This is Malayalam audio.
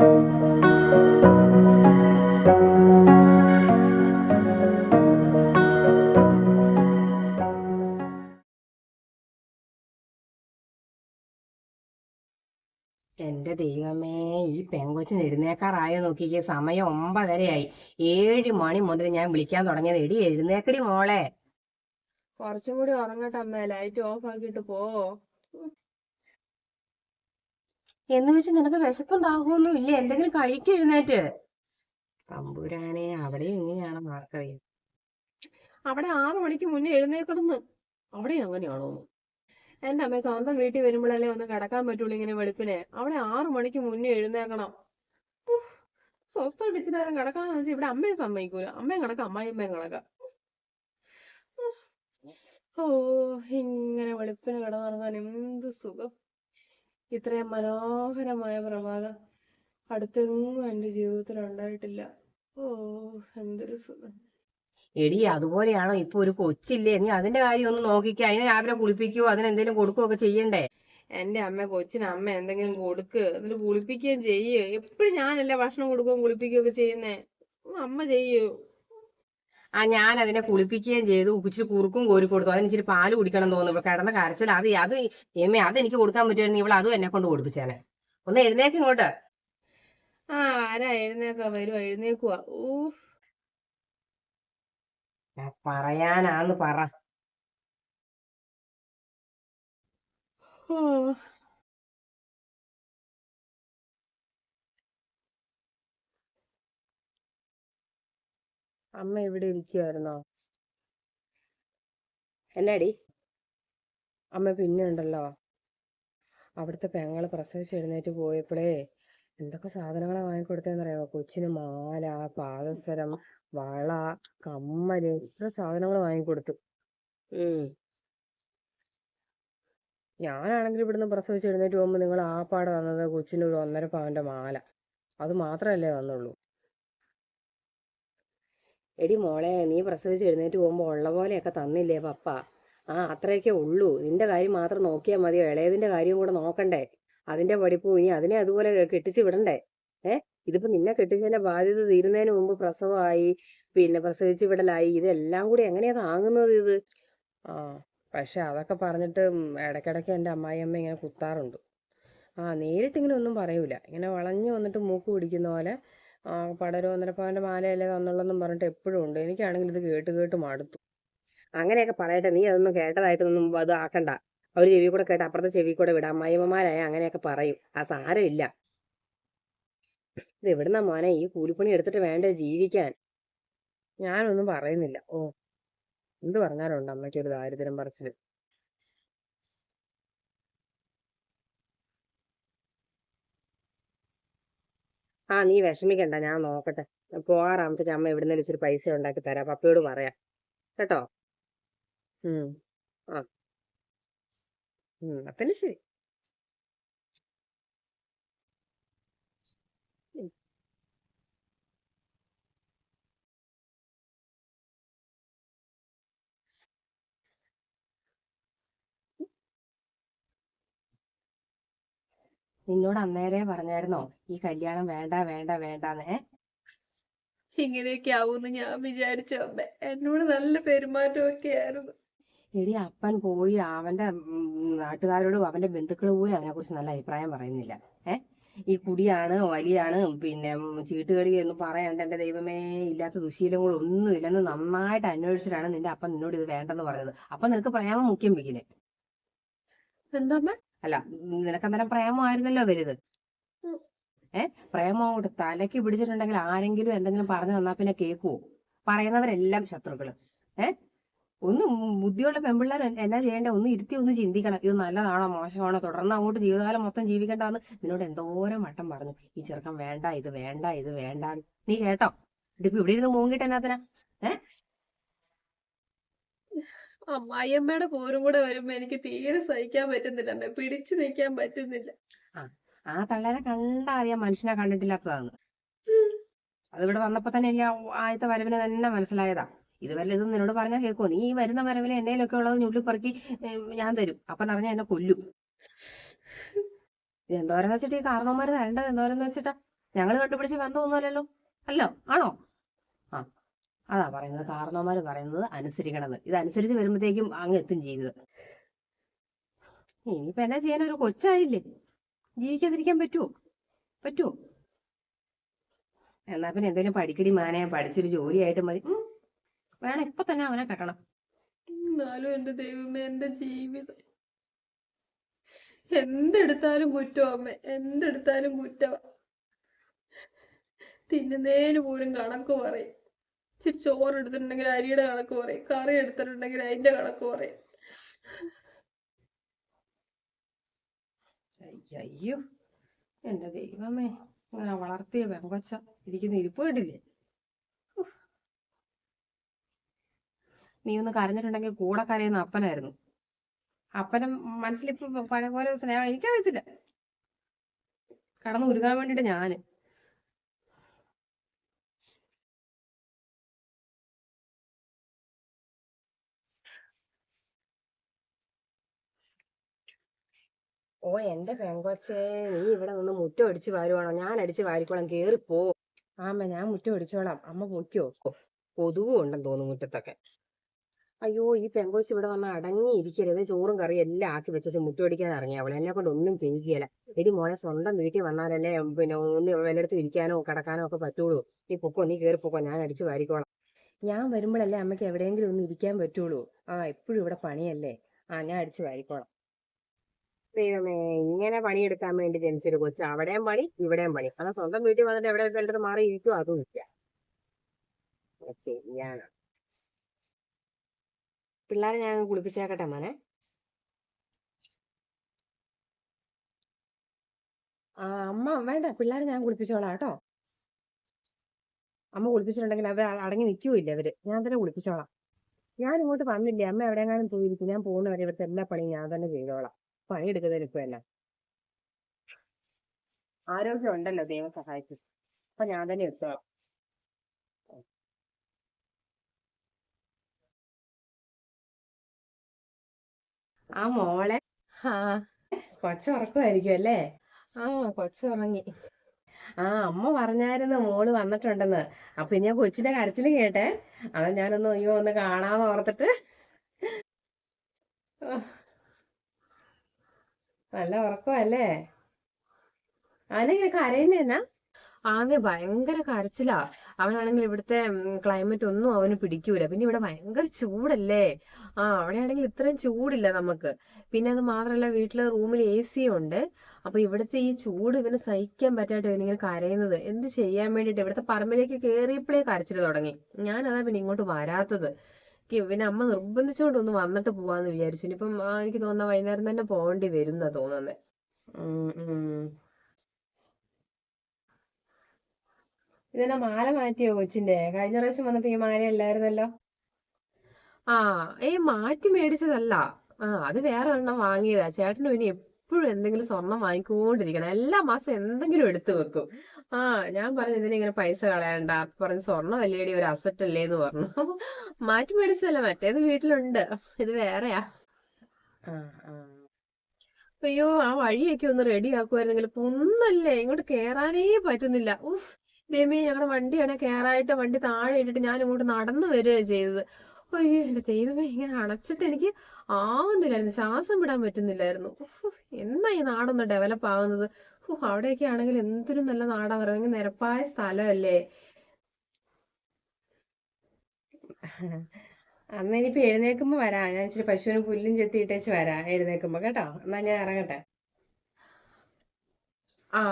എന്റെ ദൈവമേ ഈ പെങ്കൊച്ചിന് എഴുന്നേക്കാറായോ നോക്കിക്കേ. സമയം ഒമ്പതരയായി. ഏഴ് മണി മുതൽ ഞാൻ വിളിക്കാൻ തുടങ്ങിയത്. എടി എഴുന്നേക്കടി മോളെ. കുറച്ചും കൂടി ഉറങ്ങട്ടെ അമ്മേ. ലൈറ്റ് ഓഫ് ആക്കിയിട്ട് പോ. എന്ന് വെച്ച് നിനക്ക് വിശപ്പും ദാഹമൊന്നും ഇല്ല? എന്തെങ്കിലും കഴിക്കും എഴുന്നേറ്റ്. തമ്പുരാനെ അവിടെയും എങ്ങനെയാണെന്ന് ആർക്കറിയാം. അവിടെ ആറു മണിക്ക് മുന്നേ എഴുന്നേക്കണമെന്ന് അവിടെ അങ്ങനെയാണോ? എന്റെ അമ്മ സ്വന്തം വീട്ടിൽ വരുമ്പോഴല്ലേ ഒന്ന് കിടക്കാൻ പറ്റുള്ളൂ ഇങ്ങനെ വെളുപ്പിനെ. അവിടെ ആറു മണിക്ക് മുന്നേ എഴുന്നേക്കണം. സ്വസ്ഥമായിട്ട് ഇച്ചിരി നേരം വെച്ചാൽ ഇവിടെ അമ്മയെ സമ്മതിക്കൂല. അമ്മയും കിടക്കാം അമ്മായിയമ്മയും കിടക്കാം. ഓ ഇങ്ങനെ വെളുപ്പിന് കിടന്നിറങ്ങാൻ എന്ത് സുഖം. ഇത്രയും മനോഹരമായ പ്രഭാതം അടുത്തെങ്ങും എന്റെ ജീവിതത്തിൽ ഉണ്ടായിട്ടില്ല. ഓ എന്തൊരു സുഖം. എടി അതുപോലെയാണോ? ഇപ്പൊ ഒരു കൊച്ചില്ലേ? നീ അതിന്റെ കാര്യം ഒന്ന് നോക്കിക്ക. അതിനെ രാവിലെ കുളിപ്പിക്കുവോ? അതിന് എന്തെങ്കിലും കൊടുക്കുകയോ ഒക്കെ ചെയ്യണ്ടേ? എന്റെ അമ്മ കൊച്ചിന് അമ്മ എന്തെങ്കിലും കൊടുക്ക്. എന്നിട്ട് കുളിപ്പിക്കുകയും ചെയ്യ്. എപ്പോഴും ഞാനല്ലേ ഭക്ഷണം കൊടുക്കുകയും കുളിപ്പിക്കുകയും ഒക്കെ ചെയ്യുന്നേ അമ്മ ചെയ്യൂ. ആ ഞാൻ അതിനെ കുളിപ്പിക്കുകയും ചെയ്തു. ഇച്ചിരി കുറുക്കും കോരി കൊടുത്തു. അതിന് ഇച്ചിരി പാൽ കുടിക്കണം എന്ന് തോന്നുന്നു. ഇവിടെ കിടന്ന കരച്ചിൽ. അത് അത് എമ്മ അത് എനിക്ക് കൊടുക്കാൻ പറ്റുമായിരുന്നു. ഇവൾ അതും എന്നെ കൊണ്ട് കുടിപ്പിച്ചേനെ. ഒന്ന് എഴുന്നേക്ക് ഇങ്ങോട്ട്. ആ ആരാ എഴുന്നേക്കാ? വരും എഴുന്നേക്കുവാ. ഊഫ് പറയാനാന്ന് പറ. ഓ അമ്മ ഇവിടെ ഇരിക്കുവായിരുന്നോ? എന്നാടി? അമ്മ പിന്നെ ഉണ്ടല്ലോ. അവിടുത്തെ പെങ്ങൾ പ്രസവിച്ച് എഴുന്നേറ്റ് പോയപ്പോഴേ എന്തൊക്കെ സാധനങ്ങളാ വാങ്ങിക്കൊടുത്തതെന്നറിയാമോ? കൊച്ചിന് മാല പാദസരം വള കമ്മൽ എത്ര സാധനങ്ങൾ വാങ്ങിക്കൊടുത്തു. ഞാനാണെങ്കിൽ ഇവിടുന്ന് പ്രസവിച്ച് എഴുന്നേറ്റ് പോകുമ്പോൾ നിങ്ങൾ ആ പാട് തന്നത് കൊച്ചിന് ഒരു ഒന്നര പവന്റെ മാല. അത് മാത്രമല്ലേ തന്നുള്ളൂ. എടി മോളെ നീ പ്രസവിച്ച് എഴുന്നേറ്റ് പോകുമ്പോൾ ഉള്ള പോലെയൊക്കെ തന്നില്ലേ പപ്പ. ആ അത്രയൊക്കെ ഉള്ളൂ. നിന്റെ കാര്യം മാത്രം നോക്കിയാൽ മതിയോ ഇളയതിന്റെ കാര്യം കൂടെ നോക്കണ്ടേ? അതിന്റെ പഠിപ്പും ഇനി അതിനെ അതുപോലെ കെട്ടിച്ച് വിടണ്ടേ? ഏ? ഇതിപ്പോ നിന്നെ കെട്ടിച്ചതിന്റെ ബാധ്യത തീരുന്നതിന് മുമ്പ് പ്രസവമായി പിന്നെ പ്രസവിച്ച് വിടലായി. ഇതെല്ലാം കൂടി എങ്ങനെയാ താങ്ങുന്നത് ഇത്? ആ പക്ഷെ അതൊക്കെ പറഞ്ഞിട്ട് ഇടയ്ക്കിടയ്ക്ക് എന്റെ അമ്മായിയമ്മ ഇങ്ങനെ കുത്താറുണ്ട്. ആ നേരിട്ട് ഇങ്ങനെ ഒന്നും പറയൂല. ഇങ്ങനെ വളഞ്ഞു വന്നിട്ട് മൂക്ക് പിടിക്കുന്ന പോലെ ആ പടരും ഒന്നര മാലയല്ലേ തന്നുള്ളെന്നും പറഞ്ഞിട്ട് എപ്പോഴും ഉണ്ട്. എനിക്കാണെങ്കിൽ ഇത് കേട്ട് കേട്ട് മടുത്തു. അങ്ങനെയൊക്കെ പറയട്ടെ നീ അതൊന്നും കേട്ടതായിട്ടൊന്നും അത് ആക്കണ്ട. അവർ ചെവി കൂടെ കേട്ട് അപ്പുറത്തെ ചെവി കൂടെ വിടാം. അമ്മായിമ്മമാരായ അങ്ങനെയൊക്കെ പറയും. ആ സാരമില്ല. ഇത് എവിടുന്നാ മോനെ ഈ കൂലിപ്പണി എടുത്തിട്ട് വേണ്ടേ ജീവിക്കാൻ? ഞാനൊന്നും പറയുന്നില്ല. ഓ എന്ത് പറഞ്ഞാലുണ്ട് അമ്മയ്ക്ക് ഒരു ദാരിദ്ര്യം പറച്ചിൽ. ആ നീ വിഷമിക്കണ്ട ഞാൻ നോക്കട്ടെ. പോകാറാകുമ്പത്തേക്ക് അമ്മ എവിടുന്നേലും ഇച്ചിരി പൈസ ഉണ്ടാക്കി തരാം. പപ്പയോട് പറയാം. കേട്ടോ? ഉം. ആ. ഉം അപ്പന്നെ ശരി. നിന്നോട് അന്നേരെ പറഞ്ഞായിരുന്നോ? ഈ കല്യാണം വേണ്ട വേണ്ട വേണ്ടാന്ന് ഇങ്ങനെയൊക്കെ ആവൂന്ന് ഞാൻ വിചാരിച്ചു അമ്മ. എന്നോട് നല്ല പെരുമാറ്റമൊക്കെ ആയിരുന്നു. എടി അപ്പൻ പോയി അവന്റെ നാട്ടുകാരോടും അവന്റെ ബന്ധുക്കൾ പോലും അവനെ കുറിച്ച് നല്ല അഭിപ്രായം പറയുന്നില്ല ഏ? ഈ കുടിയാണ് വലിയാണ് പിന്നെ ചീട്ടുകളി എന്ന് പറയണ്ട എന്റെ ദൈവമേ ഇല്ലാത്ത ദുശീലങ്ങളൊന്നും ഇല്ലെന്ന് നന്നായിട്ട് അന്വേഷിച്ചിട്ടാണ് നിന്റെ അപ്പൻ നിന്നോട് ഇത് വേണ്ടെന്ന് പറഞ്ഞത്. അപ്പൊ നിനക്ക് പ്രേമം മുഖ്യം വെക്കില്ലേ എന്താ അല്ല നിനക്ക് അന്നേരം പ്രേമമായിരുന്നല്ലോ വലുത്. ഏ? പ്രേമം അങ്ങോട്ട് തലയ്ക്ക് പിടിച്ചിട്ടുണ്ടെങ്കിൽ ആരെങ്കിലും എന്തെങ്കിലും പറഞ്ഞു തന്നാ പിന്നെ കേക്കുവോ? പറയുന്നവരെല്ലാം ശത്രുക്കൾ. ഏ? ഒന്ന് ബുദ്ധിയുള്ള പെമ്പിള്ളേർ എന്നാ ചെയ്യേണ്ടത് ഒന്ന് ഇരുത്തി ഒന്ന് ചിന്തിക്കണം. ഇത് നല്ലതാണോ? മോശമാണോ? തുടർന്ന് അങ്ങോട്ട് ജീവിതകാലം മൊത്തം ജീവിക്കേണ്ടെന്ന് നിന്നോട് എന്തോരം വട്ടം പറഞ്ഞു. ഈ ചെറുക്കം വേണ്ട ഇത് വേണ്ട ഇത് വേണ്ട. നീ കേട്ടോ? ഇതിപ്പോ ഇവിടെ ഇരുന്ന് മൂങ്ങിട്ട് എന്നാത്തിനാ അമ്മായിയമ്മയുടെ പോരും കൂടെ വരുമ്പോ എനിക്ക് തീരെ സഹിക്കാൻ പറ്റുന്നില്ല. അമ്മ പിടിച്ചു നിൽക്കാൻ പറ്റുന്നില്ല. ആ തള്ളേനെ കണ്ടാ അറിയാം മനുഷ്യനെ കണ്ടിട്ടില്ലാത്തതാണ് അതിവിടെ വന്നപ്പോ തന്നെ എനിക്ക് ആദ്യത്തെ വരവിനെ തന്നെ മനസ്സിലായതാ. ഇത് വല്ല ഇതും നിന്നോട് പറഞ്ഞാൽ കേൾക്കുമോ നീ വരുന്ന വരവിനെ എന്നേലൊക്കെ ഉള്ളത് ഞുള്ളി പറക്കി ഞാൻ തരും. അപ്പൊ പറഞ്ഞ എന്നെ കൊല്ലും. എന്തോരെന്ന് വെച്ചിട്ട് ഈ കാരണവന്മാര് തരേണ്ടത് എന്തോരെന്ന് വെച്ചിട്ടാ? ഞങ്ങൾ കണ്ടുപിടിച്ച ബന്ധമൊന്നുമല്ലല്ലോ? അല്ലോ? ആണോ? ആ. അതാ പറയുന്നത്. കാരണവന്മാര് പറയുന്നത് അനുസരിക്കണമെന്ന്. ഇത് അനുസരിച്ച് വരുമ്പോഴത്തേക്കും അങ്ങ് എത്തും ജീവിതം ഇനിയിപ്പോ എന്നാ ചെയ്യാൻ ഒരു കൊച്ചായില്ലേ? ജീവിക്കാതിരിക്കാൻ പറ്റുമോ പറ്റുമോ എന്നാ പിന്നെ എന്തെങ്കിലും പഠിക്കടി മാനെ പഠിച്ചൊരു ജോലിയായിട്ട് മതി. വേണം ഇപ്പൊ തന്നെ അവനെ കെട്ടണം. എന്നാലും എന്റെ ദൈവമേ എന്റെ ജീവിതം. എന്തെടുത്താലും കുറ്റം അമ്മ. എന്തെടുത്താലും കുറ്റം തിന്നുന്നതിന് പോലും കണക്ക് പറയും. ഇച്ചിരി ചോറ് എടുത്തിട്ടുണ്ടെങ്കിൽ അരിയുടെ കണക്ക് പറയും. കറി എടുത്തിട്ടുണ്ടെങ്കിൽ അതിന്റെ കണക്ക് പറയും. അയ്യോ എന്റെ ദൈവമേ. ഇങ്ങനെ വളർത്തിയ പെങ്കൊച്ച ഇരിക്കുന്ന ഇരിപ്പ് കിട്ടില്ലേ നീ ഒന്ന് കരഞ്ഞിട്ടുണ്ടെങ്കിൽ കൂടെ കരയുന്ന അപ്പനായിരുന്നു. അപ്പനും മനസ്സിലിപ്പോ പഴയ പോലെ സ്നേഹം. എനിക്കറിയത്തില്ല. കടന്ന് ഉരുകാൻ വേണ്ടിട്ട് ഞാൻ. ഓ എന്റെ പെങ്കൊച്ചേ നീ ഇവിടെ നിന്ന് മുറ്റം അടിച്ച് വാരുവാണോ? ഞാൻ അടിച്ച് വാരിക്കോളാം കേറിപ്പോ ആമ്മ ഞാൻ മുറ്റം അടിച്ചോളാം അമ്മ പോയിക്കോ കൊതുകും ഉണ്ടെന്ന് തോന്നുന്നു മുറ്റത്തൊക്കെ. അയ്യോ ഈ പെങ്കോച്ച് ഇവിടെ വന്ന അടങ്ങിയിരിക്കരുത്. ചോറും കറിയും എല്ലാം ആക്കി വെച്ചു മുറ്റം അടിക്കാൻ ഇറങ്ങി. അവളെ എന്നെ കൊണ്ട് ഒന്നും ചെയ്യിക്കുകയില്ല. എടി മോനെ സ്വന്തം വീട്ടിൽ വന്നാലല്ലേ പിന്നെ ഒന്ന് വല്ലയിടത്ത് ഇരിക്കാനോ കിടക്കാനോ ഒക്കെ പറ്റുള്ളൂ. നീ പൊക്കോ നീ കേറി പൊക്കോ. ഞാൻ അടിച്ച് വാരിക്കോളാം. ഞാൻ വരുമ്പോഴല്ലേ അമ്മയ്ക്ക് എവിടെയെങ്കിലും ഒന്ന് ഇരിക്കാൻ പറ്റുള്ളൂ. ആ എപ്പോഴും ഇവിടെ പണിയല്ലേ? ആ ഞാൻ അടിച്ച് വാരിക്കോളാം. ദൈവമേ ഇങ്ങനെ പണിയെടുക്കാൻ വേണ്ടി ജനിച്ചൊരു കൊച്ചു അവിടെയും പണി ഇവിടെയും പണി. അതാ സ്വന്തം വീട്ടിൽ വന്നിട്ട് എവിടെ വേണ്ടത് മാറി ഇരിക്കും അതും ഇല്ല. ശരിയാണ്. പിള്ളേരെ ഞാൻ കുളിപ്പിച്ചേക്കട്ടെ മോനെ. ആ അമ്മ വേണ്ട പിള്ളേരെ ഞാൻ കുളിപ്പിച്ചോളാം കേട്ടോ. അമ്മ കുളിപ്പിച്ചിട്ടുണ്ടെങ്കിൽ അവർ അടങ്ങി നിൽക്കൂല്ല അവർ? ഞാൻ തന്നെ കുളിപ്പിച്ചോളാം. ഞാൻ ഇങ്ങോട്ട് വന്നില്ലേ? അമ്മ എവിടെയെങ്കിലും പോയിരിക്കും. ഞാൻ പോകുന്നവരെ ഇവിടുത്തെ എല്ലാ പണിയും ഞാൻ തന്നെ ചെയ്തോളാം. പണിയെടുക്കുന്നതിന് ഇപ്പൊ ആരോഗ്യം ഉണ്ടല്ലോ ദൈവം സഹായിച്ചു അപ്പൊ ഞാൻ തന്നെ എടുത്തോളാം. ആ മോളെ. ആ കൊച്ചുറക്കമായിരിക്കും അല്ലേ? ആ കൊച്ചുറങ്ങി ആ അമ്മ പറഞ്ഞായിരുന്നു മോൾ വന്നിട്ടുണ്ടെന്ന്. അപ്പൊ ഞാൻ കൊച്ചിന്റെ കരച്ചിൽ കേട്ടെ. അത് ഞാനൊന്ന് അയ്യോ ഒന്ന് കാണാന്ന് ഓർത്തിട്ട്. നല്ല ഉറക്കമല്ലേ? അവനെങ്ങനെ കരയുന്നേന്നാ ആദ്യ ഭയങ്കര കരച്ചിലാ. അവനാണെങ്കിൽ ഇവിടുത്തെ ക്ലൈമറ്റ് ഒന്നും അവന് പിടിക്കൂല. പിന്നെ ഇവിടെ ഭയങ്കര ചൂടല്ലേ? ആ അവിടെയാണെങ്കിൽ ഇത്രയും ചൂടില്ല നമുക്ക്. പിന്നെ അത് മാത്രമല്ല വീട്ടിലെ റൂമിൽ എ സി ഉണ്ട്. അപ്പൊ ഇവിടുത്തെ ഈ ചൂട് ഇവന് സഹിക്കാൻ പറ്റായിട്ട് ഇവനിങ്ങനെ കരയുന്നത്. എന്ത് ചെയ്യാൻ വേണ്ടിട്ട് ഇവിടുത്തെ പറമ്പിലേക്ക് കേറിയപ്പോഴേ കരച്ചിൽ തുടങ്ങി. ഞാനതാ പിന്നെ ഇങ്ങോട്ട് വരാത്തത്. ക്ക് പിന്നെ അമ്മ നിർബന്ധിച്ചുകൊണ്ട് ഒന്ന് വന്നിട്ട് പോവാന്ന് വിചാരിച്ചു. ഇനിയിപ്പം എനിക്ക് തോന്നുന്ന വൈകുന്നേരം തന്നെ പോകേണ്ടി വരും എന്നാ തോന്നുന്നത് ഇതെന്നാ മാല മാറ്റിയോ കൊച്ചിന്റെ? കഴിഞ്ഞ പ്രാവശ്യം വന്നപ്പോ ഈ മാല അല്ലായിരുന്നല്ലോ ആ ഏ മാറ്റി മേടിച്ചതല്ല. ആ അത് വേറെ ഒരെണ്ണം വാങ്ങിയതാ. ചേട്ടന് പിന്നെ എപ്പോഴും എന്തെങ്കിലും സ്വർണം വാങ്ങിക്കൊണ്ടിരിക്കണം. എല്ലാ മാസം എന്തെങ്കിലും എടുത്തു വെക്കും. ആ ഞാൻ പറഞ്ഞു ഇതിന് ഇങ്ങനെ പൈസ കളയണ്ട. പറഞ്ഞു സ്വർണം അല്ലേടി ഒരു അസറ്റ് അല്ലേ എന്ന് പറഞ്ഞു മാറ്റി മേടിച്ചല്ല മറ്റേത് വീട്ടിലുണ്ട്. ഇത് വേറെയാ. അയ്യോ ആ വഴിയൊക്കെ ഒന്ന് റെഡി ആക്കുമായിരുന്നെങ്കിൽ ഒന്നല്ലേ ഇങ്ങോട്ട് കേറാനേ പറ്റുന്നില്ല. ഉഫ് ദൈവമേ ഞങ്ങളുടെ വണ്ടിയാണെ കേറായിട്ട് വണ്ടി താഴെ ഇട്ടിട്ട് ഞാൻ ഇങ്ങോട്ട് നടന്നു വരിക ചെയ്തത്. അയ്യോ എന്റെ ദൈവമേ ഇങ്ങനെ അടച്ചിട്ട് എനിക്ക് ആവുന്നില്ലായിരുന്നു. ശ്വാസം വിടാൻ പറ്റുന്നില്ലായിരുന്നു. എന്നാ ഈ നാടൊന്ന് ഡെവലപ്പ് ആവുന്നത്? ഉഫ്, അവിടെയൊക്കെ ആണെങ്കിൽ എന്തൊരു നല്ല നാടാ പറയുക നിരപ്പായ സ്ഥലമല്ലേ? അന്ന് ഇനിയിപ്പോ എഴുന്നേക്കുമ്പോ വരാം. ഞാൻ ഇച്ചിരി പശുവിന് പുല്ലും ചെത്തി ഇട്ടേച്ച് വരാം. എഴുന്നേക്കുമ്പോ കേട്ടോ. എന്നാ ഞാൻ ഇറങ്ങട്ടെ. ആ